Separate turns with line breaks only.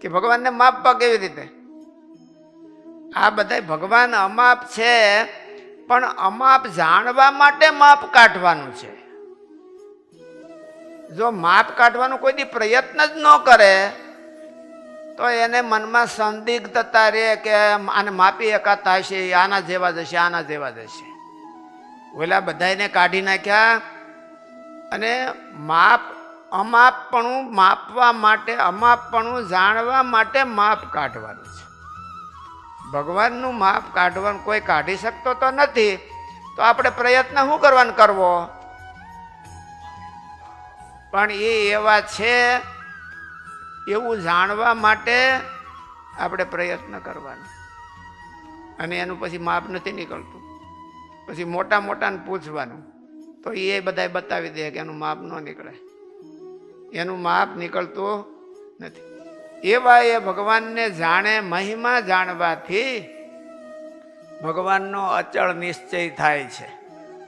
કે ભગવાનને માપવા કેવી રીતે? આ બધા ભગવાન અમાપ છે, પણ અમાપ જાણવા માટે માપ કાઢવાનું છે. જો માપ કાઢવાનો કોઈ દી પ્રયત્ન જ ન કરે, તો એને મનમાં સંદિગ્ધતા રહે કે આને માપી એકાતા હશે, આના જેવા જશે, આના જેવા જશે. ઓલા બધાને કાઢી નાખ્યા અને માપ અમાપપણું માપવા માટે, અમાપણું જાણવા માટે માપ કાઢવાનું છે. ભગવાનનું માપ કાઢવાનું કોઈ કાઢી શકતો તો નથી. તો આપણે પ્રયત્ન શું કરવાનો કરવો? પણ એ એવા છે, એવું જાણવા માટે આપણે પ્રયત્ન કરવાનો. અને એનું પછી માપ નથી નીકળતું. પછી મોટા મોટાને પૂછવાનું. તો એ બધાય બતાવી દે કે એનું માપ ન નીકળે. એનું માપ નીકળતું નથી. એવા એ ભગવાનને જાણે, મહિમા જાણવાથી ભગવાનનો અચળ નિશ્ચય થાય છે.